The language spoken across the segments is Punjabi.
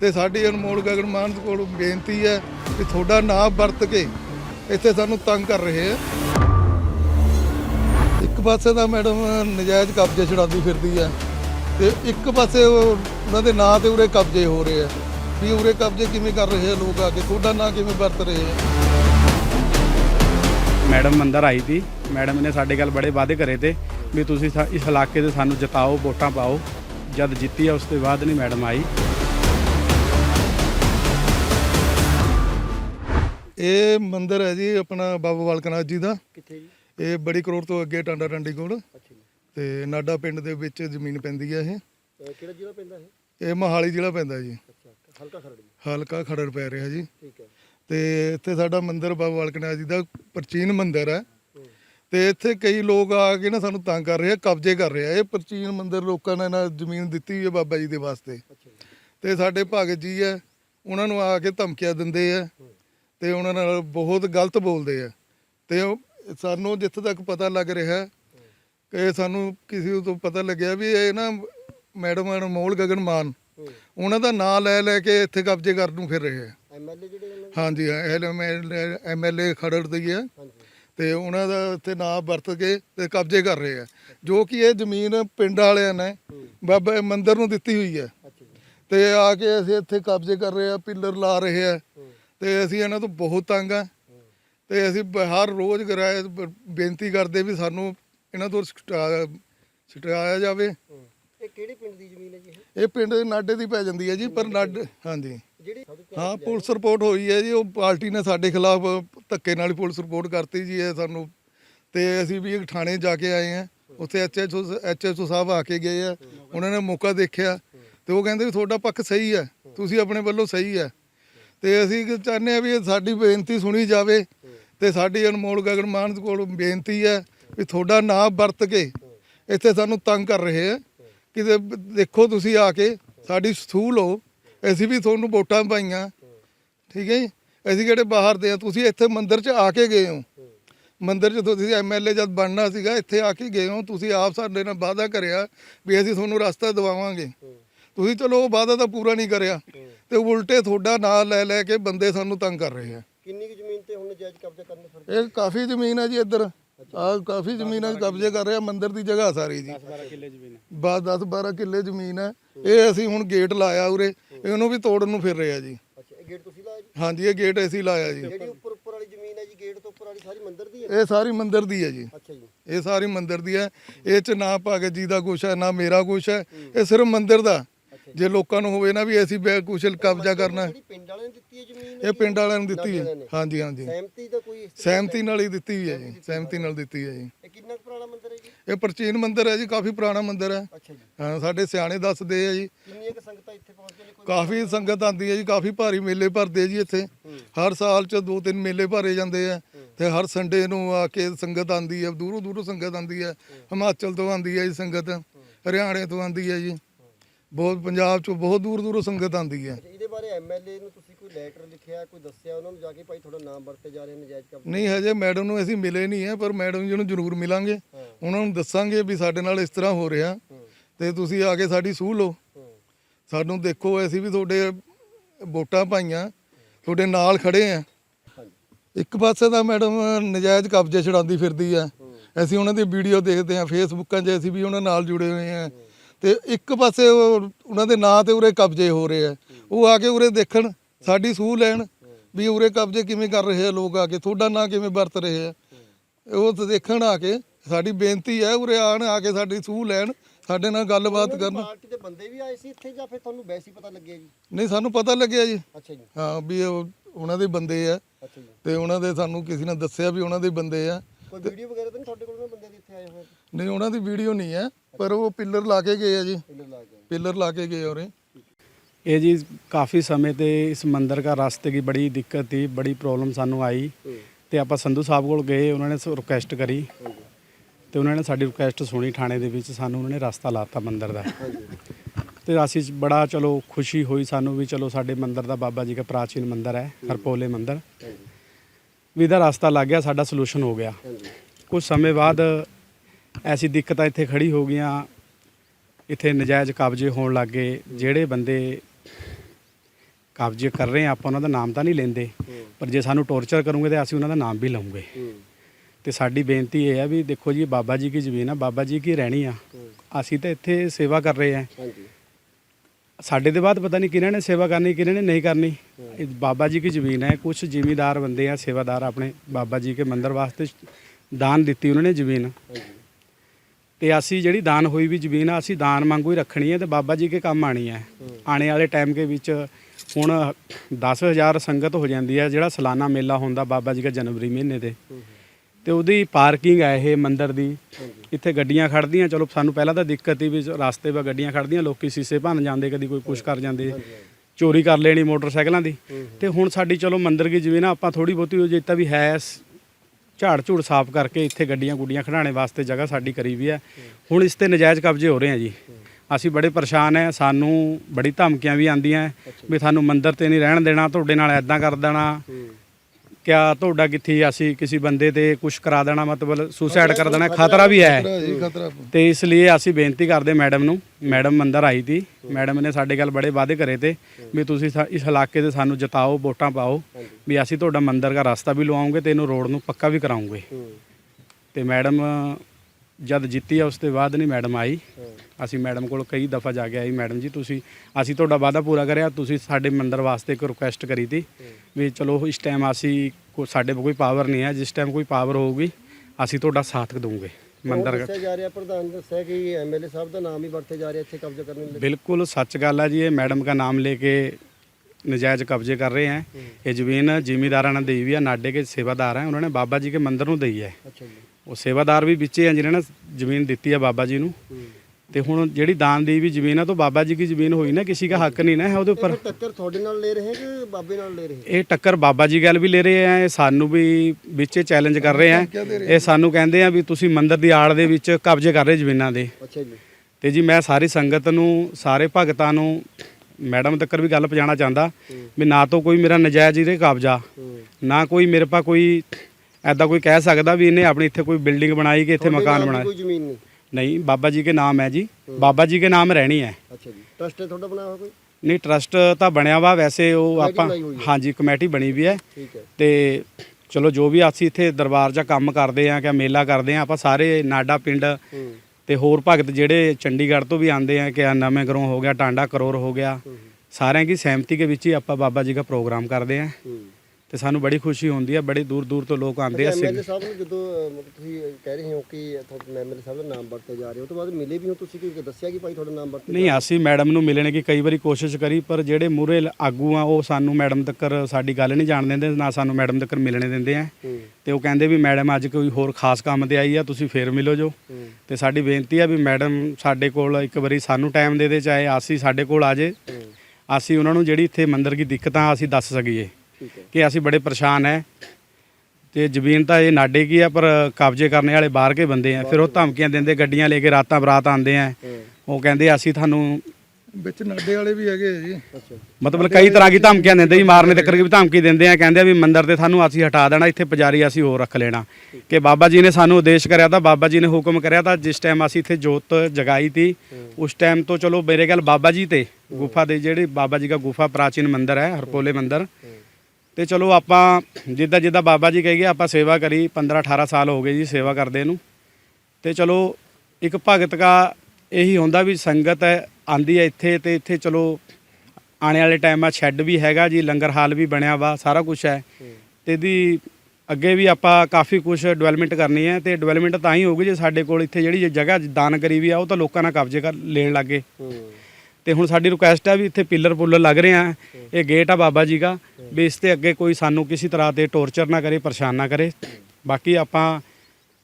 ਤੇ ਸਾਡੀ ਅਨਮੋਲ ਗਗਨ ਮਾਨ ਕੋਲ ਬੇਨਤੀ ਹੈ ਕਿ ਤੁਹਾਡਾ ਨਾਂ ਵਰਤ ਕੇ ਇੱਥੇ ਸਾਨੂੰ ਤੰਗ ਕਰ ਰਹੇ ਆ। ਇੱਕ ਪਾਸੇ ਤਾਂ ਮੈਡਮ ਨਜਾਇਜ਼ ਕਬਜ਼ੇ ਛਡਾਉਂਦੀ ਫਿਰਦੀ ਆ ਤੇ ਇੱਕ ਪਾਸੇ ਉਹ ਉਹਨਾਂ ਦੇ ਨਾਂ ਤੇ ਉਰੇ ਕਬਜ਼ੇ ਹੋ ਰਹੇ ਆ ਵੀ ਉਰੇ ਕਬਜ਼ੇ ਕਿਵੇਂ ਕਰ ਰਹੇ ਆ ਲੋਕ ਆ ਕੇ, ਤੁਹਾਡਾ ਨਾਂ ਕਿਵੇਂ ਵਰਤ ਰਹੇ ਆ? ਮੈਡਮ ਅੰਦਰ ਆਈ ਸੀ। ਮੈਡਮ ਨੇ ਸਾਡੇ ਗੱਲ ਬੜੇ ਵਾਅਦੇ ਕਰੇ ਤੇ ਵੀ ਤੁਸੀਂ ਇਸ ਇਲਾਕੇ ਦੇ ਸਾਨੂੰ ਜਿਤਾਓ, ਵੋਟਾਂ ਪਾਓ। ਜਦ ਜਿੱਤੀ ਆ, ਉਸ ਤੋਂ ਬਾਅਦ ਨਹੀਂ ਮੈਡਮ ਆਈ। ਇਹ ਮੰਦਿਰ ਹੈ ਜੀ ਆਪਣਾ ਬਾਬਾ ਬਾਲਕਨਾਥ ਜੀ ਦਾ। ਕਿੱਥੇ ਜੀ? ਇਹ ਬੜੀ ਕਰੋੜ ਤੋਂ ਅੱਗੇ ਟਾਂਡਾ ਟੰਡੀ ਕੋਲ। ਅੱਛਾ ਜੀ। ਤੇ ਨਾਡਾ ਪਿੰਡ ਦੇ ਵਿੱਚ ਜ਼ਮੀਨ ਪੈਂਦੀ ਹੈ ਇਹ। ਅਹ ਕਿਹੜਾ ਜ਼ਿਲ੍ਹਾ ਪੈਂਦਾ ਇਹ? ਇਹ ਮੋਹਾਲੀ ਜ਼ਿਲ੍ਹਾ ਪੈਂਦਾ ਜੀ। ਅੱਛਾ ਹਲਕਾ ਖਰੜ ਜੀ। ਹਲਕਾ ਖੜੜ ਪੈ ਰਿਹਾ ਜੀ। ਠੀਕ ਹੈ। ਤੇ ਇੱਥੇ ਸਾਡਾ ਮੰਦਿਰ ਬਾਬਾ ਬਾਲਕਨਾਥ ਜੀ ਦਾ ਪ੍ਰਾਚੀਨ ਮੰਦਿਰ ਹੈ। ਹੂੰ। ਤੇ ਇੱਥੇ ਕਈ ਲੋਕ ਆ ਕੇ ਨਾ ਸਾਨੂੰ ਤੰਗ ਕਰ ਰਹੇ ਆ ਕਬਜ਼ੇ ਕਰ ਰਹੇ ਆ। ਇਹ ਪ੍ਰਾਚੀਨ ਮੰਦਿਰ ਲੋਕਾਂ ਨੇ ਨਾ ਜ਼ਮੀਨ ਦਿੱਤੀ ਹੋਈ ਹੈ ਬਾਬਾ ਜੀ ਦੇ ਵਾਸਤੇ। ਅੱਛਾ ਜੀ। ਤੇ ਸਾਡੇ ਭਗਤ ਜੀ ਆ ਉਹਨਾਂ ਨੂੰ ਆ ਕੇ ਧਮਕੀਆਂ ਦਿੰਦੇ ਆ। ਤੇ ਉਹਨਾਂ ਨਾਲ ਬਹੁਤ ਗਲਤ ਬੋਲਦੇ ਆ। ਤੇ ਉਹ ਸਾਨੂੰ ਜਿੱਥੇ ਤੱਕ ਪਤਾ ਲੱਗ ਰਿਹਾ ਕਿ ਸਾਨੂੰ ਕਿਸੇ ਤੋਂ ਪਤਾ ਲੱਗਿਆ ਵੀ ਇਹ ਨਾ ਮੈਡਮ ਅਨਮੋਲ ਗਗਨ ਮਾਨ ਉਹਨਾਂ ਦਾ ਨਾਂ ਲੈ ਲੈ ਕੇ ਇੱਥੇ ਕਬਜ਼ੇ ਕਰਨ ਨੂੰ ਫਿਰ ਰਹੇ ਆ। ਐਮਐਲਏ ਜਿਹੜੇ ਹਾਂਜੀ ਐਮਐਲਏ ਖੜੜ ਦੀ ਹਾਂਜੀ। ਤੇ ਉਹਨਾਂ ਦਾ ਇੱਥੇ ਨਾਂ ਵਰਤ ਕੇ ਤੇ ਕਬਜ਼ੇ ਕਰ ਰਹੇ ਆ। ਜੋ ਕਿ ਇਹ ਜ਼ਮੀਨ ਪਿੰਡ ਵਾਲਿਆਂ ਨੇ ਬਾਬਾ ਮੰਦਿਰ ਨੂੰ ਦਿੱਤੀ ਹੋਈ ਹੈ ਤੇ ਆ ਕੇ ਅਸੀਂ ਇੱਥੇ ਕਬਜ਼ੇ ਕਰ ਰਹੇ ਆ ਪਿੱਲਰ ਲਾ ਰਹੇ ਆ। ਤੇ ਅਸੀਂ ਇਹਨਾਂ ਤੋਂ ਬਹੁਤ ਤੰਗ ਆ। ਤੇ ਅਸੀਂ ਬ- ਹਰ ਰੋਜ਼ ਬ- ਬੇਨਤੀ ਕਰਦੇ ਵੀ ਸਾਨੂੰ ਇਹਨਾਂ ਤੋਂ ਛੁਟਾ- ਛੁਟਾਇਆ ਜਾਵੇ। ਇਹ ਕਿਹੜੇ ਪਿੰਡ ਦੀ ਜ਼ਮੀਨ ਹੈ ਜੀ ਇਹ? ਇਹ ਪਿੰਡ ਨਾਡੇ ਦੀ ਪੈ ਜਾਂਦੀ ਹੈ ਜੀ ਪਰ ਨਾਡ ਹਾਂਜੀ। ਜਿਹੜੀ ਹਾਂ ਪੁਲਿਸ ਰਿਪੋਰਟ ਹੋਈ ਹੈ ਜੀ ਉਹ ਪਾਰਟੀ ਨੇ ਸਾਡੇ ਖਿਲਾਫ ਧੱਕੇ ਨਾਲ ਹੀ ਪੁਲਿਸ ਰਿਪੋਰਟ ਕਰਤੀ ਜੀ ਇਹ ਸਾਨੂੰ ਤੇ ਅਸੀਂ ਵੀ ਥਾਣੇ ਜਾ ਕੇ ਆਏ ਆ ਉੱਥੇ ਐਚਐਚਓ ਐਚਐਚਓ ਸਾਹਿਬ ਆ ਕੇ ਗਏ ਆ। ਉਹਨਾਂ ਨੇ ਮੌਕਾ ਦੇਖਿਆ ਤੇ ਉਹ ਕਹਿੰਦੇ ਵੀ ਤੁਹਾਡਾ ਪੱਖ ਸਹੀ ਹੈ ਤੁਸੀਂ ਆਪਣੇ ਵੱਲੋਂ ਸਹੀ ਹੈ। ਤੇ ਅਸੀਂ ਚਾਹੁੰਦੇ ਆ ਵੀ ਸਾਡੀ ਬੇਨਤੀ ਸੁਣੀ ਜਾਵੇ ਤੇ ਸਾਡੀ ਅਨਮੋਲ ਗਗਨ ਮਾਨ ਕੋਲ ਬੇਨਤੀ ਹੈ ਵੀ ਤੁਹਾਡਾ ਨਾਂ ਵਰਤ ਕੇ ਇੱਥੇ ਸਾਨੂੰ ਤੰਗ ਕਰ ਰਹੇ ਆ। ਕਿਤੇ ਬ- ਦੇਖੋ ਤੁਸੀਂ ਆ ਕੇ ਸਾਡੀ ਸਥੂਲ ਹੋ ਅਸੀਂ ਵੀ ਤੁਹਾਨੂੰ ਵੋਟਾਂ ਪਾਈਆਂ। ਠੀਕ ਹੈ ਜੀ? ਅਸੀਂ ਕਿਹੜੇ ਬਾਹਰ ਦੇ ਆ? ਤੁਸੀਂ ਇੱਥੇ ਮੰਦਿਰ 'ਚ ਆ ਕੇ ਗਏ ਹੋ। ਮੰਦਿਰ 'ਚ ਤੁਸੀਂ ਐਮਐਲਏ ਜਦ ਬਣਨਾ ਸੀਗਾ, ਇੱਥੇ ਆ ਕੇ ਗਏ ਹੋ। ਤੁਸੀਂ ਆਪ ਸਾਡੇ ਨਾਲ ਵਾਅਦਾ ਕਰਿਆ ਵੀ ਅਸੀਂ ਤੁਹਾਨੂੰ ਰਸਤਾ ਦਿਵਾਵਾਂਗੇ। ਤੁਸੀਂ ਚਲੋ ਉਹ ਵਾਅਦਾ ਤਾਂ ਪੂਰਾ ਨਹੀਂ ਕਰਿਆ। ਤੇ ਉਲਟੇ ਤੁਹਾਡਾ ਨਾਂ ਲੈ ਲੈ ਕੇ ਬੰਦੇ ਸਾਨੂੰ ਤੰਗ ਕਰ ਰਹੇ ਆ। ਕਿੰਨੀ ਕੁ ਜ਼ਮੀਨ ਤੇ ਹੁਣ ਨਜਾਇਜ਼ ਕਬਜ਼ਾ ਕਰਨੇ ਫਿਰਦੇ? ਇਹ ਕਾਫੀ ਜ਼ਮੀਨ ਹੈ ਜੀ ਇੱਧਰ। ਆ ਕਾਫੀ ਜ਼ਮੀਨਾਂ 'ਚ ਕਬਜ਼ੇ ਕਰ ਰਿਹਾ ਮੰਦਿਰ ਦੀ ਜਗ੍ਹਾ ਸਾਰੀ ਜੀ। 12 ਕਿੱਲੇ ਜ਼ਮੀਨ ਬਾ 10 12 ਕਿੱਲੇ ਜ਼ਮੀਨ ਹੈ। ਇਹ ਅਸੀਂ ਹੁਣ ਗੇਟ ਲਾਇਆ ਉਰੇ ਇਹਨੂੰ ਵੀ ਤੋੜਨ ਨੂੰ ਫਿਰ ਰਹੇ ਆ ਜੀ। ਅੱਛਾ ਇਹ ਗੇਟ ਤੁਸੀਂ ਲਾਇਆ ਜੀ? ਹਾਂਜੀ ਇਹ ਗੇਟ ਅਸੀਂ ਲਾਇਆ ਜੀ। ਜਿਹੜੀ ਉੱਪਰ ਉੱਪਰ ਵਾਲੀ ਜ਼ਮੀਨ ਹੈ ਜੀ ਗੇਟ ਤੋਂ ਉੱਪਰ ਵਾਲੀ ਸਾਰੀ ਮੰਦਿਰ ਦੀ ਹੈ ਇਹ ਸਾਰੀ ਮੰਦਿਰ ਦੀ ਹੈ ਜੀ। ਅੱਛਾ ਜੀ। ਇਹ ਸਾਰੀ ਮੰਦਿਰ ਦੀ ਹੈ ਇਹ ਚ ਨਾ ਭਗਤ ਜੀ ਦਾ ਕੁਛ ਹੈ ਨਾ ਮੇਰਾ ਕੁਛ ਹੈ। ਇਹ ਸਿਰਫ ਮੰਦਿਰ ਦਾ। ਜੇ ਲੋਕਾਂ ਨੂੰ ਹੋਵੇ ਨਾ ਵੀ ਅਸੀਂ ਬੇ ਕੁਛ ਕਬਜ਼ਾ ਕਰਨਾ। ਹੈ, ਜਿਹੜੀ ਪਿੰਡ ਵਾਲਿਆਂ ਨੇ ਦਿੱਤੀ ਹੈ ਜ਼ਮੀਨ ਇਹ ਪਿੰਡ ਵਾਲਿਆਂ ਨੂੰ ਦਿੱਤੀ ਹੈ। ਹਾਂਜੀ ਹਾਂਜੀ। ਸਹਿਮਤੀ ਦਾ ਕੋਈ ਸਹਿਮਤੀ ਨਾਲ ਹੀ ਦਿੱਤੀ ਹੋਈ ਹੈ ਜੀ। ਸਹਿਮਤੀ ਨਾਲ ਦਿੱਤੀ ਹੈ ਜੀ। ਇਹ ਕਿੰਨਾ ਕੁ ਪੁਰਾਣਾ ਮੰਦਿਰ ਹੈ ਜੀ? ਇਹ ਪ੍ਰਾਚੀਨ ਮੰਦਿਰ ਹੈ ਜੀ ਕਾਫੀ ਪੁਰਾਣਾ ਮੰਦਿਰ ਹੈ। ਅੱਛਾ ਜੀ। ਹਾਂ ਸਾਡੇ ਸਿਆਣੇ ਦੱਸਦੇ ਆ ਜੀ। ਕਿੰਨੀਆਂ ਕੁ ਸੰਗਤਾਂ ਇੱਥੇ ਪਹੁੰਚਦੀਆਂ ਨੇ? ਕੋਈ ਕਾਫੀ ਸੰਗਤ ਆਉਂਦੀ ਹੈ ਜੀ ਕਾਫੀ ਭਾਰੀ ਮੇਲੇ ਭਰਦੇ ਜੀ ਇੱਥੇ। ਹਰ ਸਾਲ ਚ ਦੋ ਤਿੰਨ ਮੇਲੇ ਭਰੇ ਜਾਂਦੇ ਆ ਤੇ ਹਰ ਸੰਡੇ ਨੂੰ ਆ ਕੇ ਸੰਗਤ ਆਉਂਦੀ ਹੈ ਦੂਰੋਂ ਦੂਰੋਂ ਸੰਗਤ ਆਉਂਦੀ ਹੈ। ਹਿਮਾਚਲ ਤੋਂ ਆਉਂਦੀ ਹੈ ਜੀ ਸੰਗਤ। ਹਰਿਆਣੇ ਤੋਂ ਆਉਂਦੀ ਹੈ ਜੀ। ਬਹੁਤ ਪੰਜਾਬ ਚੋਂ ਬਹੁਤ ਦੂਰ ਦੂਰੋਂ ਸੰਗਤ ਆਉਂਦੀ ਹੈ। ਇਹਦੇ ਬਾਰੇ ਐਮਐਲਏ ਨੂੰ ਤੁਸੀਂ ਕੋਈ ਲੈਟਰ ਲਿਖਿਆ ਕੋਈ ਦੱਸਿਆ ਉਹਨਾਂ ਨੂੰ ਜਾ ਕੇ ਭਾਈ ਤੁਹਾਡਾ ਨਾਮ ਵਰਤੇ ਜਾ ਰਹੇ ਨਜਾਇਜ਼ ਕਬਜ਼ਾ? ਨਹੀਂ ਹਜੇ ਮੈਡਮ ਨੂੰ ਅਸੀਂ ਮਿਲੇ ਨਹੀਂ ਹੈ ਪਰ ਮੈਡਮ ਜੀ ਨੂੰ ਜ਼ਰੂਰ ਮਿਲਾਂਗੇ। ਉਹਨਾਂ ਨੂੰ ਦੱਸਾਂਗੇ ਵੀ ਸਾਡੇ ਨਾਲ ਇਸ ਤਰ੍ਹਾਂ ਹੋ ਰਿਹਾ। ਤੇ ਤੁਸੀਂ ਆ ਕੇ ਸਾਡੀ ਸੂਹ ਲਓ। ਸਾਨੂੰ ਦੇਖੋ ਅਸੀਂ ਵੀ ਤੁਹਾਡੇ ਵੋਟਾਂ ਪਾਈਆਂ ਤੁਹਾਡੇ ਨਾਲ ਖੜੇ ਆ ਇੱਕ ਪਾਸੇ ਤਾਂ ਮੈਡਮ ਨਜਾਇਜ਼ ਕਬਜ਼ੇ ਛਡਾਉਂਦੀ ਫਿਰਦੀ ਆ ਅਸੀਂ ਉਹਨਾਂ ਦੀ ਵੀਡੀਓ ਦੇਖਦੇ ਆ ਫੇਸਬੁੱਕਾਂ 'ਚ ਅਸੀਂ ਵੀ ਉਹਨਾਂ ਨਾਲ ਜੁੜੇ ਹੋਏ ਆ ਤੇ ਇੱਕ ਪਾਸੇ ਉਹ- ਉਹਨਾਂ ਦੇ ਨਾਂ ਤੇ ਉਰੇ ਕਬਜ਼ੇ ਹੋ ਰਹੇ ਆ। ਉਹ ਆ ਕੇ ਉਰੇ ਦੇਖਣ ਸਾਡੀ ਸੂਹ ਲੈਣ ਵੀ ਉਰੇ ਕਬਜ਼ੇ ਕਿਵੇਂ ਕਰ ਰਹੇ ਆ ਲੋਕ ਆ ਕੇ ਤੁਹਾਡਾ ਨਾਂ ਕਿਵੇਂ ਵਰਤ ਰਹੇ ਆ। ਉਹ ਤਾਂ ਦੇਖਣ ਆ ਕੇ ਸਾਡੀ ਬੇਨਤੀ ਹੈ ਉਰੇ ਆਣ ਆ ਕੇ ਸਾਡੀ ਸੂਹ ਲੈਣ ਸਾਡੇ ਨਾਲ ਗੱਲਬਾਤ ਕਰਨ। ਪਾਰਟੀ ਦੇ ਬੰਦੇ ਵੀ ਆਏ ਸੀ ਇੱਥੇ ਜਾਂ ਫਿਰ ਤੁਹਾਨੂੰ ਵੈਸੇ ਹੀ ਪਤਾ ਲੱਗਿਆ ਜੀ? ਨਹੀਂ ਸਾਨੂੰ ਪਤਾ ਲੱਗਿਆ ਜੀ। ਅੱਛਾ ਜੀ। ਹਾਂ ਵੀ ਉਹ ਉਹਨਾਂ ਦੇ ਬੰਦੇ ਆ ਅੱਛਾ ਜੀ। ਤੇ ਉਹਨਾਂ ਦੇ ਸਾਨੂੰ ਕਿਸੇ ਨੇ ਦੱਸਿਆ ਵੀ ਉਹਨਾਂ ਦੇ ਬੰਦੇ ਆ। ਨਹੀਂ ਉਹਨਾਂ ਦੀ ਵੀਡੀਓ ਨਹੀਂ ਹੈ ਪਰ ਉਹ ਪਿੱਲਰ ਲਾ ਕੇ ਗਏ ਆ ਜੀ। ਪਿੱਲਰ ਲਾ ਕੇ ਗਏ। ਔਰੇ ਇਹ ਜੀ ਕਾਫੀ ਸਮੇਂ ਤੇ ਇਸ ਮੰਦਰ ਦਾ ਰਸਤੇ ਦੀ ਬੜੀ ਦਿੱਕਤ ਸੀ ਬੜੀ ਪ੍ਰੋਬਲਮ ਸਾਨੂੰ ਆਈ। ਤੇ ਆਪਾਂ ਸੰਧੂ ਸਾਹਿਬ ਕੋਲ ਗਏ ਉਹਨਾਂ ਨੇ ਰਿਕੁਐਸਟ ਕਰੀ। ਤੇ ਉਹਨਾਂ ਨੇ ਸਾਡੀ ਰਿਕੁਐਸਟ ਸੁਣੀ ਥਾਣੇ ਦੇ ਵਿੱਚ ਸਾਨੂੰ ਉਹਨਾਂ ਨੇ ਰਸਤਾ ਲਾਤਾ ਮੰਦਰ ਦਾ। ਤੇ ਅਸੀਂ ਬੜਾ ਚਲੋ ਖੁਸ਼ੀ ਹੋਈ ਸਾਨੂੰ ਵੀ ਚਲੋ ਸਾਡੇ ਮੰਦਰ ਦਾ ਬਾਬਾ ਜੀ ਦਾ ਪ੍ਰਾਚੀਨ ਮੰਦਰ ਹੈ ਹਰਪੋਲੇ ਮੰਦਰ। ਵੀ ਇਹਦਾ ਰਸਤਾ ਲੱਗ ਗਿਆ, ਸਾਡਾ ਸੋਲੂਸ਼ਨ ਹੋ ਗਿਆ। ਹਾਂਜੀ ਕੁਝ ਸਮੇਂ ਬਾਅਦ ਐਸੀ ਦਿੱਕਤਾਂ ਇੱਥੇ ਖੜੀ ਹੋ ਗਈਆਂ। ਇੱਥੇ ਨਜਾਇਜ਼ ਕਬਜ਼ੇ ਹੋਣ ਲੱਗ ਗਏ। ਜਿਹੜੇ ਬੰਦੇ ਕਬਜ਼ੇ ਕਰ ਰਹੇ ਆ, ਆਪਾਂ ਉਹਨਾਂ ਦਾ ਨਾਮ ਤਾਂ ਨਹੀਂ ਲੈਂਦੇ। ਪਰ ਜੇ ਸਾਨੂੰ ਟੌਰਚਰ ਕਰੋਗੇ ਤੇ ਅਸੀਂ ਉਹਨਾਂ ਦਾ ਨਾਮ ਵੀ ਲਵਾਂਗੇ। ਹੂੰ ਤੇ ਸਾਡੀ ਬੇਨਤੀ ਇਹ ਹੈ ਵੀ ਦੇਖੋ ਜੀ, ਬਾਬਾ ਜੀ ਕੀ ਜ਼ਮੀਨ ਆ, ਬਾਬਾ ਜੀ ਕੀ ਰਹਿਣੀ ਆ। ਅਸੀਂ ਤਾਂ ਇੱਥੇ ਸੇਵਾ ਕਰ ਰਹੇ ਆ। ਸਾਡੇ ਦੇ ਬਾਅਦ ਪਤਾ ਨਹੀਂ ਕਿਹਨਾਂ ਨੇ ਸੇਵਾ ਕਰਨੀ, ਕਿਹਨਾਂ ਨੇ ਨਹੀਂ ਕਰਨੀ। ਇਹ ਬਾਬਾ ਜੀ ਕੀ ਜ਼ਮੀਨ ਹੈ ਕੁਝ ਜ਼ਿਮੀਦਾਰ ਬੰਦੇ ਆ, ਸੇਵਾਦਾਰ ਆਪਣੇ ਬਾਬਾ ਜੀ ਕੇ ਮੰਦਰ ਵਾਸਤੇ ਦਾਨ ਦਿੱਤੀ ਉਹਨਾਂ ਨੇ ਜ਼ਮੀਨ। ਤੇ ਅਸੀਂ ਜਿਹੜੀ ਦਾਨ ਹੋਈ ਵੀ ਜ਼ਮੀਨ ਆ, ਅਸੀਂ ਦਾਨ ਮੰਗੂ ਹੀ ਰੱਖਣੀ ਹੈ ਤੇ ਬਾਬਾ ਜੀ ਕੇ ਕੰਮ ਆਣੀ ਹੈ। ਆਣੇ ਵਾਲੇ ਟਾਈਮ ਕੇ ਵਿੱਚ ਹੁਣ 10000 ਸੰਗਤ ਹੋ ਜਾਂਦੀ ਹੈ, ਜਿਹੜਾ ਸਾਲਾਨਾ ਮੇਲਾ ਹੁੰਦਾ ਬਾਬਾ ਜੀ ਦਾ ਜਨਵਰੀ ਮਹੀਨੇ ਤੇ। ਤੇ ਉਹਦੀ ਪਾਰਕਿੰਗ ਹੈ ਇਹ ਮੰਦਿਰ ਦੀ। ਇੱਥੇ ਗੱਡੀਆਂ ਖੜਦੀਆਂ ਚਲੋ ਸਾਨੂੰ ਪਹਿਲਾਂ ਤਾਂ ਦਿੱਕਤ ਸੀ ਵੀ ਰਸਤੇ 'ਤੇ ਗੱਡੀਆਂ ਖੜਦੀਆਂ ਲੋਕੀ ਸੀਸੇ ਭੰਨ ਜਾਂਦੇ, ਕਦੀ ਕੋਈ ਕੁਛ ਕਰ ਜਾਂਦੇ, ਚੋਰੀ ਕਰ ਲੈਣੀ ਮੋਟਰਸਾਈਕਲਾਂ ਦੀ। ਤੇ ਹੁਣ ਸਾਡੀ ਚਲੋ ਮੰਦਿਰ ਦੀ ਜਿਵੇਂ ਨਾ ਆਪਾਂ ਥੋੜੀ ਬਹੁਤੀ ਉਹ ਤਾਂ ਵੀ ਹੈ ਝਾੜ ਝੂੜ ਸਾਫ਼ ਕਰਕੇ ਇੱਥੇ ਗੱਡੀਆਂ ਗੁੱਡੀਆਂ ਖੜਾਣੇ ਵਾਸਤੇ ਜਗ੍ਹਾ ਸਾਡੀ ਕਰੀ ਵੀ ਹੈ। ਹੁਣ ਇਸ ਤੇ ਨਜਾਇਜ਼ ਕਬਜ਼ੇ ਹੋ ਰਹੇ ਆ ਜੀ। ਅਸੀਂ ਬੜੇ ਪਰੇਸ਼ਾਨ ਹੈ ਸਾਨੂੰ ਬੜੀ ਧਮਕੀਆਂ ਵੀ ਆਉਂਦੀਆਂ, ਵੀ ਤੁਹਾਨੂੰ ਮੰਦਿਰ ਤੇ ਨਹੀਂ ਰਹਿਣ ਦੇਣਾ, ਤੁਹਾਡੇ ਨਾਲ ਐਦਾਂ ਕਰ ਦੇਣਾ। ਕਿਆ ਤੁਹਾਡਾ ਕਿੱਥੇ ਅਸੀਂ ਕਿਸੇ ਬੰਦੇ ਤੇ ਕੁਝ ਕਰਾ ਦੇਣਾ ਮਤਲਬ ਸੁਸਾਈਡ ਕਰ ਦੇਣਾ ਖਤਰਾ ਵੀ ਹੈ। ਜੀ ਖਤਰਾ। ਤੇ ਇਸ ਲਈ ਅਸੀਂ ਬੇਨਤੀ ਕਰਦੇ ਮੈਡਮ ਨੂੰ ਮੈਡਮ ਮੰਦਰ ਆਈ ਤੀ ਮੈਡਮ ਨੇ ਸਾਡੇ ਗੱਲ ਬੜੇ ਵਾਅਦੇ ਕਰੇ ਤੇ ਵੀ ਤੁਸੀਂ ਸਾ- ਇਸ ਇਲਾਕੇ ਦੇ ਸਾਨੂੰ ਜਿਤਾਓ ਵੋਟਾਂ ਪਾਓ। ਵੀ ਅਸੀਂ ਤੁਹਾਡਾ ਮੰਦਰ ਦਾ ਰਸਤਾ ਵੀ ਲਵਾਉਂਗੇ ਤੇ ਇਹਨੂੰ ਰੋਡ ਨੂੰ ਪੱਕਾ ਵੀ ਕਰਾਉਂਗੇ। ਤੇ ਮੈਡਮ ਜਦ ਜਿੱਤੀ ਆ ਉਸ ਤੋਂ ਬਾਅਦ ਨਹੀਂ ਮੈਡਮ ਆਈ ਅਸੀਂ ਮੈਡਮ ਕੋਲ ਕਈ ਦਫਾ ਜਾ ਕੇ ਆਈ ਮੈਡਮ ਜੀ ਤੁਸੀਂ ਅਸੀਂ ਤੁਹਾਡਾ ਵਾਅਦਾ ਪੂਰਾ ਕਰਿਆ ਤੁਸੀਂ ਸਾਡੇ ਮੰਦਰ ਵਾਸਤੇ ਇੱਕ ਰਿਕੁਐਸਟ ਕਰੀ ਤੀ ਵੀ ਚਲੋ ਇਸ ਟਾਈਮ ਅਸੀਂ ਕੋ ਸਾਡੇ ਕੋਲ ਕੋਈ ਪਾਵਰ ਨਹੀਂ ਹੈ ਜਿਸ ਟਾਈਮ ਕੋਈ ਪਾਵਰ ਹੋਊਗੀ ਅਸੀਂ ਤੁਹਾਡਾ ਸਾਥ ਦਊਂਗੇ ਮੰਦਰ ਮੰਦਰ ਦੱਸਿਆ ਜਾ ਰਿਹਾ ਪ੍ਰਧਾਨ ਨੇ ਦੱਸਿਆ ਕਿ ਐਮਐਲਏ ਸਾਹਿਬ ਦਾ ਨਾਮ ਹੀ ਵਰਤੇ ਜਾ ਰਿਹਾ ਇੱਥੇ ਕਬਜ਼ਾ ਕਰਨ ਲਈ बिल्कुल सच गल है जी ये मैडम का नाम लेके नजायज कब्जे कर रहे हैं ये जमीन जिमीदारा ने दी हुई है नाडे के सेवादार हैं उन्होंने बाबा जी के मंदिर ਨੂੰ ਦਈ ਹੈ ਅੱਛਾ ਜੀ ਉਹ ਸੇਵਾਦਾਰ ਵੀ ਵਿੱਚੇ ਆ ਜਿਨ੍ਹਾਂ ਨੇ ਜ਼ਮੀਨ ਦਿੱਤੀ ਹੈ ਬਾਬਾ ਜੀ ਨੂੰ। ਤੇ ਹੁਣ ਜਿਹੜੀ ਦਾਨ ਦੀ ਵੀ ਜ਼ਮੀਨ ਹੈ ਤਾਂ ਬਾਬਾ ਜੀ ਦੀ ਜ਼ਮੀਨ ਹੋਈ ਨਾ ਕਿਸੇ ਦਾ ਹੱਕ ਨਹੀਂ ਨਾ ਹੈ ਉਹਦੇ ਉੱਪਰ ਟੱਕਰ ਤੁਹਾਡੇ ਨਾਲ ਲੈ ਰਹੇ ਕਿ ਬਾਬੇ ਨਾਲ ਲੈ ਰਹੇ ਇਹ ਟੱਕਰ ਬਾਬਾ ਜੀ ਗੱਲ ਵੀ ਲੈ ਰਹੇ ਆ ਇਹ ਸਾਨੂੰ ਵੀ ਵਿੱਚੇ ਚੈਲੰਜ ਕਰ ਰਹੇ ਆ। ਇਹ ਸਾਨੂੰ ਕਹਿੰਦੇ ਆ ਵੀ ਤੁਸੀਂ ਮੰਦਿਰ ਦੀ ਆੜ ਦੇ ਵਿੱਚ ਕਬਜ਼ੇ ਕਰ ਰਹੇ ਜ਼ਮੀਨਾਂ ਦੇ। ਅੱਛਾ ਜੀ। ਤੇ ਜੀ ਮੈਂ ਸਾਰੀ ਸੰਗਤ ਨੂੰ ਸਾਰੇ ਭਗਤਾਂ ਨੂੰ ਮੈਡਮ ਤੱਕ ਵੀ ਗੱਲ ਪਹੁੰਚਾਉਣਾ ਚਾਹੁੰਦਾ ਵੀ ਨਾ ਤਾਂ ਕੋਈ ਮੇਰਾ ਨਜਾਇਜ਼ ਇਹਦੇ ਕਬਜ਼ਾ ਨਾ ਕੋਈ ਮੇਰੇ ਪਾ ਕੋਈ ਐਦਾਂ ਕੋਈ ਕਹਿ ਸਕਦਾ ਵੀ ਇਹਨੇ ਆਪਣੀ ਇੱਥੇ ਕੋਈ ਬਿਲਡਿੰਗ ਬਣਾਈ ਕਿ ਇੱਥੇ ਮਕਾਨ ਦੀ ਬਣਾਇਆ? ਕੋਈ ਜ਼ਮੀਨ ਨਹੀਂ। ਨਹੀਂ ਬਾਬਾ ਜੀ ਕੇ ਨਾਮ ਹੈ ਜੀ। ਬਾਬਾ ਜੀ ਕੇ ਨਾਮ ਰਹਿਣੀ ਹੈ। ਅੱਛਾ ਜੀ। ਟਰਸਟ ਤੁਹਾਡਾ ਬਣਾਇਆ ਹੋਇਆ ਕੋਈ? ਨਹੀਂ ਟਰਸਟ ਤਾਂ ਬਣਿਆ ਵਾ ਵੈਸੇ ਉਹ ਆਪਾਂ ਬਣਾਈ ਹੋਈ ਹੈ। ਹਾਂਜੀ ਕਮੇਟੀ ਬਣੀ ਵੀ ਹੈ। ਠੀਕ ਹੈ। ਤੇ ਚਲੋ ਜੋ ਵੀ ਅਸੀਂ ਇੱਥੇ ਦਰਬਾਰ 'ਚ ਕੰਮ ਕਰਦੇ ਆ ਕਿ ਮੇਲਾ ਕਰਦੇ ਆ ਆਪਾਂ ਸਾਰੇ ਨਾਡਾ ਪਿੰਡ ਹੂੰ। ਤੇ ਹੋਰ ਭਗਤ ਜਿਹੜੇ ਚੰਡੀਗੜ੍ਹ ਤੋਂ ਵੀ ਆਉਂਦੇ ਆ ਕਿ ਆ ਨਵੇਂ ਗਰੋਂ ਹੋ ਗਿਆ ਟਾਂਡਾ ਕਰੋਰ ਹੋ ਗਿਆ ਸਾਰਿਆਂ ਦੀ ਸਹਿਮਤੀ ਦੇ ਵਿੱਚ ਹੀ ਆਪਾਂ ਬਾਬਾ ਜੀ ਦਾ ਪ੍ਰੋਗਰਾਮ ਕਰਦੇ ਆ ਹੂੰ। ਤੇ ਸਾਨੂੰ ਬੜੀ ਖੁਸ਼ੀ ਹੁੰਦੀ ਹੈ ਬੜੇ ਦੂਰ ਦੂਰ ਤੋਂ ਲੋਕ ਆਉਂਦੇ ਆ ਐਮਐਲਏ ਸਾਹਿਬ ਨੂੰ ਜਦੋਂ ਅਹ, ਮਤਲਬ ਤੁਸੀਂ ਕਹਿ ਰਹੇ ਹੋ ਕਿ ਤੁਹਾਡੇ ਐਮਐਲਏ ਸਾਹਿਬ ਦਾ ਨਾਮ ਵਰਤੇ ਜਾ ਰਹੇ ਹੋ ਤੋਂ ਬਾਅਦ ਮਿਲੇ ਵੀ ਹੋ ਤੁਸੀਂ ਕਿ ਦੱਸਿਆ ਕਿ ਭਾਈ ਤੁਹਾਡਾ ਨਾਮ ਵਰਤੇ ਨਹੀਂ ਅਸੀਂ ਮੈਡਮ ਨੂੰ ਮਿਲਣ ਦੀ ਕਈ ਵਾਰੀ ਕੋਸ਼ਿਸ਼ ਕਰੀ ਪਰ ਜਿਹੜੇ ਮੂਰੇ ਆਗੂ ਆ ਉਹ ਸਾਨੂੰ ਮੈਡਮ ਤੱਕ ਸਾਡੀ ਗੱਲ ਨਹੀਂ ਜਾਣ ਦਿੰਦੇ ਨਾ ਸਾਨੂੰ ਮੈਡਮ ਤੱਕ ਮਿਲਣੇ ਦਿੰਦੇ ਆ। ਹੂੰ। ਤੇ ਉਹ ਕਹਿੰਦੇ ਵੀ ਮੈਡਮ ਅੱਜ ਕੋਈ ਹੋਰ ਖਾਸ ਕੰਮ ਤੇ ਆਈ ਆ ਤੁਸੀਂ ਫੇਰ ਮਿਲੋ ਜੋ। ਹੂੰ। ਤੇ ਸਾਡੀ ਬੇਨਤੀ ਆ ਵੀ ਮੈਡਮ ਸਾਡੇ ਕੋਲ ਇੱਕ ਵਾਰੀ ਸਾਨੂੰ ਟਾਈਮ ਦੇ ਦੇ ਚਾਹੇ ਅਸੀਂ ਸਾਡੇ ਕੋਲ ਆ ਜੇ। ਅਸੀਂ ਉਹਨਾਂ ਨੂੰ ਜਿਹੜੀ ਇੱਥੇ ਮੰਦਿਰ ਦੀ ਦਿੱਕਤਾਂ ਅਸੀਂ ਦੱਸ ਸਕੀਏ। ਕਿ ਅਸੀਂ ਬੜੇ ਪਰੇਸ਼ਾਨ ਹੈ ਤੇ ਜ਼ਮੀਨ ਤਾਂ ਇਹ ਨਾਡੇ ਕੀ ਆ ਪਰ ਕਬਜ਼ੇ ਕਰਨੇ ਵਾਲੇ ਬਾਹਰ ਕੇ ਬੰਦੇ ਆ। ਫਿਰ ਉਹ ਧਮਕੀਆਂ ਦਿੰਦੇ ਗੱਡੀਆਂ ਲੈ ਕੇ ਰਾਤਾਂ ਬਰਾਤ ਆਉਂਦੇ ਆ। ਉਹ ਕਹਿੰਦੇ ਅਸੀਂ ਤੁਹਾਨੂੰ ਵਿੱਚ ਨਾਡੇ ਵਾਲੇ ਵੀ ਹੈਗੇ ਆ ਜੀ। ਮਤਲਬ ਕਈ ਤਰ੍ਹਾਂ ਦੀ ਧਮਕੀਆਂ ਦਿੰਦੇ ਜੀ ਮਾਰਨੇ ਤੱਕ ਵੀ ਧਮਕੀ ਦਿੰਦੇ ਆ ਕਹਿੰਦੇ ਆ ਵੀ ਮੰਦਿਰ ਤੇ ਤੁਹਾਨੂੰ ਅਸੀਂ ਹਟਾ ਦੇਣਾ ਇੱਥੇ ਪੁਜਾਰੀ ਅਸੀਂ ਹੋਰ ਰੱਖ ਲੈਣਾ। ਕਿ ਬਾਬਾ ਜੀ ਨੇ ਸਾਨੂੰ ਉਦੇਸ਼ ਕਰਿਆ ਤਾਂ ਬਾਬਾ ਜੀ ਨੇ ਹੁਕਮ ਕਰਿਆ ਤਾਂ ਜਿਸ ਟਾਈਮ ਅਸੀਂ ਇੱਥੇ ਜੋਤ ਜਗਾਈ ਤੀ ਉਸ ਟਾਈਮ ਤੋਂ ਚਲੋ ਮੇਰੇ ਗੱਲ ਬਾਬਾ ਜੀ ਤੇ ਗੁਫਾ ਦੇ ਜਿਹੜੇ ਬਾਬਾ ਜੀ ਦਾ ਗੁਫਾ ਪ੍ਰਾਚੀਨ ਮੰਦਿਰ ਹੈ ਹਰਪੋਲੇ ਮੰਦਿਰ ਤੇ ਚਲੋ ਆਪਾਂ ਜਿੱਦਾਂ ਜਿੱਦਾਂ ਬਾਬਾ ਜੀ ਕਹੇਗੇ ਆਪਾਂ ਸੇਵਾ ਕਰੀ 15 18 ਸਾਲ ਹੋ ਗਏ ਜੀ ਸੇਵਾ ਕਰਦੇ ਨੂੰ। ਤੇ ਚਲੋ ਇੱਕ ਭਗਤ ਦਾ ਇਹੀ ਹੁੰਦਾ ਵੀ ਸੰਗਤ ਹੈ ਆਂਦੀ ਹੈ ਇੱਥੇ ਤੇ ਇੱਥੇ ਚਲੋ ਆਉਣੇ ਵਾਲੇ ਟਾਈਮ ਆ ਸ਼ੈੱਡ ਵੀ ਹੈਗਾ ਜੀ ਲੰਗਰ ਹਾਲ ਵੀ ਬਣਿਆ ਵਾ ਸਾਰਾ ਕੁਝ ਹੈ। ਤੇ ਇਹਦੀ ਅੱਗੇ ਵੀ ਆਪਾਂ ਕਾਫੀ ਕੁਝ ਡਿਵੈਲਪਮੈਂਟ ਕਰਨੀ ਹੈ ਤੇ ਡਿਵੈਲਪਮੈਂਟ ਤਾਂ ਹੀ ਹੋਊਗੀ ਜੇ ਸਾਡੇ ਕੋਲ ਇੱਥੇ ਜਿਹੜੀ ਜਗ੍ਹਾ ਦਾਨ ਕਰੀ ਵੀ ਆ ਉਹ ਤਾਂ ਲੋਕਾਂ ਨਾਲ ਕਬਜ਼ੇ ਕਰ ਲੈਣ ਲੱਗੇ ਹੂੰ। ਤੇ ਹੁਣ ਸਾਡੀ ਰਿਕੁਐਸਟ ਹੈ ਵੀ ਇੱਥੇ ਪਿੱਲਰ ਪੁੱਲਰ ਲੱਗ ਰਹੇ ਆ। ਇਹ ਗੇਟ ਆ ਬਾਬਾ ਜੀ ਦਾ, ਵੀ ਇਸ ਤੇ ਅੱਗੇ ਕੋਈ ਸਾਨੂੰ ਕਿਸੇ ਤਰ੍ਹਾਂ ਦੇ ਟੌਰਚਰ ਨਾ ਕਰੇ, ਪਰੇਸ਼ਾਨ ਨਾ ਕਰੇ। ਬਾਕੀ ਆਪਾਂ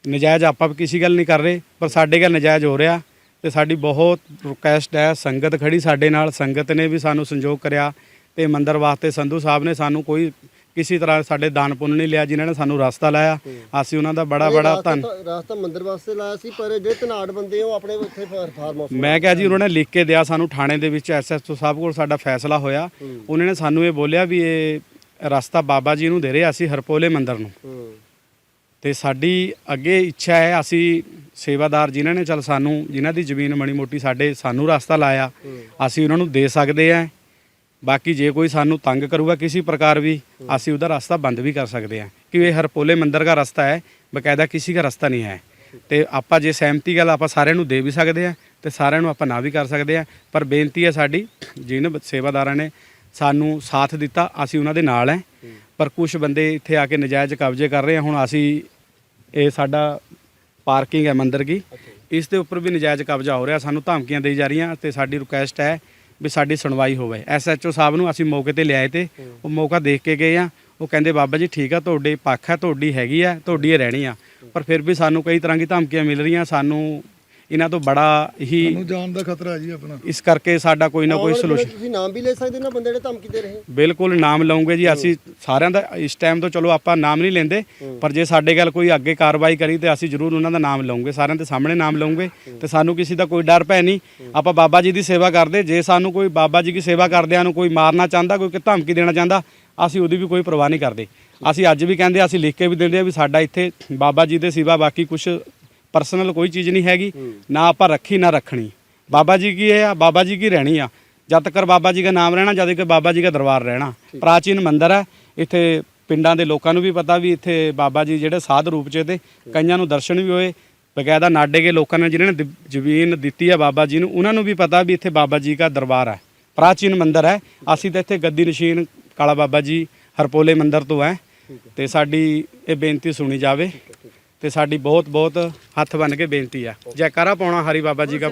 ਨਜਾਇਜ਼ ਆਪਾਂ ਵੀ ਕਿਸੇ ਗੱਲ ਨਹੀਂ ਕਰ ਰਹੇ, ਪਰ ਸਾਡੇ ਗੱਲ ਨਜਾਇਜ਼ ਹੋ ਰਿਹਾ ਤੇ ਸਾਡੀ ਬਹੁਤ ਰਿਕੁਐਸਟ ਹੈ। ਸੰਗਤ ਖੜੀ ਸਾਡੇ ਨਾਲ, ਸੰਗਤ ਨੇ ਵੀ ਸਾਨੂੰ ਸੰਯੋਗ ਕਰਿਆ ਤੇ ਮੰਦਰ ਵਾਸਤੇ ਸੰਧੂ ਸਾਹਿਬ ਨੇ ਸਾਨੂੰ ਕੋਈ ਕਿਸੇ ਤਰ੍ਹਾਂ ਸਾਡੇ ਦਾਨ ਪੁੰਨ ਨਹੀਂ ਲਿਆ ਜਿਨ੍ਹਾਂ ਨੇ ਸਾਨੂੰ ਰਸਤਾ ਲਾਇਆ। ਅਸੀਂ ਉਹਨਾਂ ਦਾ ਬੜਾ ਬੜਾ ਧੰਨ ਰਾਸਤਾ ਮੰਦਿਰ ਵਾਸਤੇ ਲਾਇਆ ਸੀ ਪਰ ਜਿਹੜੇ ਧਨਾੜ ਬੰਦੇ ਉਹ ਆਪਣੇ ਉੱਥੇ ਫਾਰ- ਫਾਰਮ ਹਾਊਸ ਮੈਂ ਕਿਹਾ ਜੀ ਉਹਨਾਂ ਨੇ। ਲਿਖ ਕੇ ਦਿਆ ਸਾਨੂੰ ਥਾਣੇ ਦੇ ਵਿੱਚ ਐਸਐਸਓ ਸਾਹਿਬ ਕੋਲ ਸਾਡਾ ਫੈਸਲਾ ਹੋਇਆ। ਉਹਨਾਂ ਨੇ ਸਾਨੂੰ ਇਹ ਬੋਲਿਆ ਵੀ ਇਹ ਰਸਤਾ ਬਾਬਾ ਜੀ ਨੂੰ ਦੇ ਰਹੇ ਅਸੀਂ ਹਰਪੋਲੇ ਮੰਦਿਰ ਨੂੰ। ਤੇ ਸਾਡੀ ਅੱਗੇ ਇੱਛਾ ਹੈ ਅਸੀਂ ਸੇਵਾਦਾਰ ਜਿਨ੍ਹਾਂ ਨੇ ਚਲ ਸਾਨੂੰ ਜਿਨ੍ਹਾਂ ਦੀ ਜ਼ਮੀਨ ਮਣੀ ਮੋਟੀ ਸਾਡੇ ਸਾਨੂੰ ਰਸਤਾ ਲਾਇਆ। ਅਸੀਂ ਉਹਨਾਂ ਨੂੰ ਦੇ ਸਕਦੇ ਆ। ਬਾਕੀ ਜੇ ਕੋਈ ਸਾਨੂੰ ਤੰਗ ਕਰੂਗਾ ਕਿਸੇ ਪ੍ਰਕਾਰ ਵੀ ਅਸੀਂ ਉਹਦਾ ਰਸਤਾ ਬੰਦ ਵੀ ਕਰ ਸਕਦੇ ਹਾਂ। ਕਿ ਇਹ ਹਰਪੋਲੇ ਮੰਦਿਰ ਦਾ ਰਸਤਾ ਹੈ ਬਕਾਇਦਾ ਕਿਸੇ ਦਾ ਰਸਤਾ ਨਹੀਂ ਹੈ। ਤੇ ਆਪਾਂ ਜੇ ਸਹਿਮਤੀ ਗੱਲ ਆਪਾਂ ਸਾਰਿਆਂ ਨੂੰ ਦੇ ਵੀ ਸਕਦੇ ਆ ਤੇ ਸਾਰਿਆਂ ਨੂੰ ਆਪਾਂ ਨਾ ਵੀ ਕਰ ਸਕਦੇ ਆ ਪਰ ਬੇਨਤੀ ਹੈ ਸਾਡੀ ਜਿਹਨਾਂ ਬ- ਸੇਵਾਦਾਰਾਂ ਨੇ ਸਾਨੂੰ ਸਾਥ ਦਿੱਤਾ ਅਸੀਂ ਉਹਨਾਂ ਦੇ ਨਾਲ ਹੈ। ਪਰ ਕੁਝ ਬੰਦੇ ਇੱਥੇ ਆ ਕੇ ਨਜਾਇਜ਼ ਕਬਜ਼ੇ ਕਰ ਰਹੇ ਆ ਹੁਣ ਅਸੀਂ ਇਹ ਸਾਡਾ ਪਾਰਕਿੰਗ ਹੈ ਮੰਦਿਰ ਦੀ ਇਸ ਦੇ ਉੱਪਰ ਵੀ ਨਜਾਇਜ਼ ਕਬਜ਼ਾ ਹੋ ਰਿਹਾ ਸਾਨੂੰ ਧਮਕੀਆਂ ਦੇਈ ਜਾ ਰਹੀਆਂ ਤੇ ਸਾਡੀ ਰਿਕੁਐਸਟ ਹੈ ਵੀ ਸਾਡੀ ਸੁਣਵਾਈ ਹੋਵੇ। ਐਸਐਚਓ ਸਾਹਿਬ ਨੂੰ ਅਸੀਂ ਮੌਕੇ ਤੇ ਲਿਆਏ ਤੇ ਉਹ ਮੌਕਾ ਦੇਖ ਕੇ ਗਏ ਆ। ਉਹ ਕਹਿੰਦੇ, ਬਾਬਾ ਜੀ, ਠੀਕ ਆ, ਤੁਹਾਡੇ ਪੱਖ ਹੈ ਤੁਹਾਡੀ ਹੈਗੀ ਆ, ਤੁਹਾਡੀ ਇਹ ਰਹਿਣੀ ਆ। ਪਰ ਫਿਰ ਵੀ ਸਾਨੂੰ ਕਈ ਤਰ੍ਹਾਂ ਦੀ ਧਮਕੀਆਂ ਮਿਲ ਰਹੀਆਂ, ਸਾਨੂੰ ਇਹਨਾਂ ਤੋਂ ਬੜਾ ਹੀ ਸਾਨੂੰ ਜਾਨ ਦਾ ਖਤਰਾ ਜੀ ਆਪਣਾ। ਇਸ ਕਰਕੇ ਸਾਡਾ ਕੋਈ ਨਾ ਕੋਈ ਸੋਲੂਸ਼ਨ ਤੁਸੀਂ ਨਾਮ ਵੀ ਲੈ ਸਕਦੇ ਹੋ ਨਾ ਬੰਦੇ ਜਿਹੜੇ ਧਮਕੀ ਦੇ ਰਹੇ। ਬਿਲਕੁਲ ਨਾਮ ਲਵਾਂਗੇ ਜੀ। ਅਸੀਂ ਸਾਰਿਆਂ ਦਾ ਇਸ ਟਾਈਮ ਤੋਂ ਚਲੋ ਆਪਾਂ ਨਾਮ ਨਹੀਂ ਲੈਂਦੇ ਪਰ ਜੇ ਸਾਡੇ ਗੱਲ ਕੋਈ ਅੱਗੇ ਕਾਰਵਾਈ ਕਰੀ ਤੇ ਅਸੀਂ ਜ਼ਰੂਰ ਉਹਨਾਂ ਦਾ ਨਾਮ ਲਵਾਂਗੇ ਸਾਰਿਆਂ ਦੇ ਸਾਹਮਣੇ ਨਾਮ ਲਵਾਂਗੇ ਤੇ ਸਾਨੂੰ ਕਿਸੇ ਦਾ ਕੋਈ ਡਰ ਭੈ ਨਹੀਂ। ਆਪਾਂ ਬਾਬਾ ਜੀ ਦੀ ਸੇਵਾ ਕਰਦੇ। ਜੇ ਸਾਨੂੰ ਕੋਈ ਬਾਬਾ ਜੀ ਦੀ ਸੇਵਾ ਕਰਦਿਆਂ ਨੂੰ ਕੋਈ ਮਾਰਨਾ ਚਾਹੁੰਦਾ ਕੋਈ ਧਮਕੀ ਦੇਣਾ ਚਾਹੁੰਦਾ ਅਸੀਂ ਉਹਦੀ ਵੀ ਕੋਈ ਪਰਵਾਹ ਨਹੀਂ ਕਰਦੇ। ਅਸੀਂ ਅੱਜ ਵੀ ਕਹਿੰਦੇ ਅਸੀਂ ਲਿਖ ਕੇ ਵੀ ਦਿੰਦੇ ਆ ਵੀ ਸਾਡਾ ਇੱਥੇ ਬਾਬਾ ਜੀ ਦੇ ਸਿਵਾ ਬਾਕੀ ਕੁਝ ਪਰਸਨਲ ਕੋਈ ਚੀਜ਼ ਨਹੀਂ ਹੈਗੀ ਨਾ ਆਪਾਂ ਰੱਖੀ ਨਾ ਰੱਖਣੀ। ਬਾਬਾ ਜੀ ਕੀ ਹੈ ਬਾਬਾ ਜੀ ਕੀ ਰਹਿਣੀ ਆ? ਜਦ ਤੱਕ ਬਾਬਾ ਜੀ ਦਾ ਨਾਮ ਰਹਿਣਾ ਜਦ ਤੱਕ ਬਾਬਾ ਜੀ ਦਾ ਦਰਬਾਰ ਰਹਿਣਾ। ਪ੍ਰਾਚੀਨ ਮੰਦਿਰ ਹੈ ਇੱਥੇ ਪਿੰਡਾਂ ਦੇ ਲੋਕਾਂ ਨੂੰ ਵੀ ਪਤਾ ਵੀ ਇੱਥੇ ਬਾਬਾ ਜੀ ਜਿਹੜੇ ਸਾਧ ਰੂਪ ਚ ਤੇ ਕਈਆਂ ਨੂੰ ਦਰਸ਼ਨ ਵੀ ਹੋਏ ਬਕਾਇਦਾ ਨਾਡੇ ਕੇ ਲੋਕਾਂ ਨੇ ਜਿਨ੍ਹਾਂ ਨੇ ਦਿ- ਜ਼ਮੀਨ ਦਿੱਤੀ ਹੈ ਬਾਬਾ ਜੀ ਨੂੰ ਉਹਨਾਂ ਨੂੰ ਵੀ ਪਤਾ ਵੀ ਇੱਥੇ ਬਾਬਾ ਜੀ ਦਾ ਦਰਬਾਰ ਹੈ। ਪ੍ਰਾਚੀਨ ਮੰਦਿਰ ਹੈ ਅਸੀਂ ਤਾਂ ਇੱਥੇ ਗੱਦੀ ਨਸ਼ੀਨ ਕਾਲਾ ਬਾਬਾ ਜੀ ਹਰਪੋਲੇ ਮੰਦਿਰ ਤੋਂ ਹੈ। ਤੇ ਸਾਡੀ ਇਹ ਬੇਨਤੀ ਸੁਣੀ ਜਾਵੇ। ਤੇ ਸਾਡੀ ਬਹੁਤ ਬਹੁਤ ਹੱਥ ਬੰਨ ਕੇ ਬੇਨਤੀ ਆ। ਜੈਕਾਰਾ ਪਾਉਣਾ ਹਰੀ ਬਾਬਾ ਜੀ ਦਾ।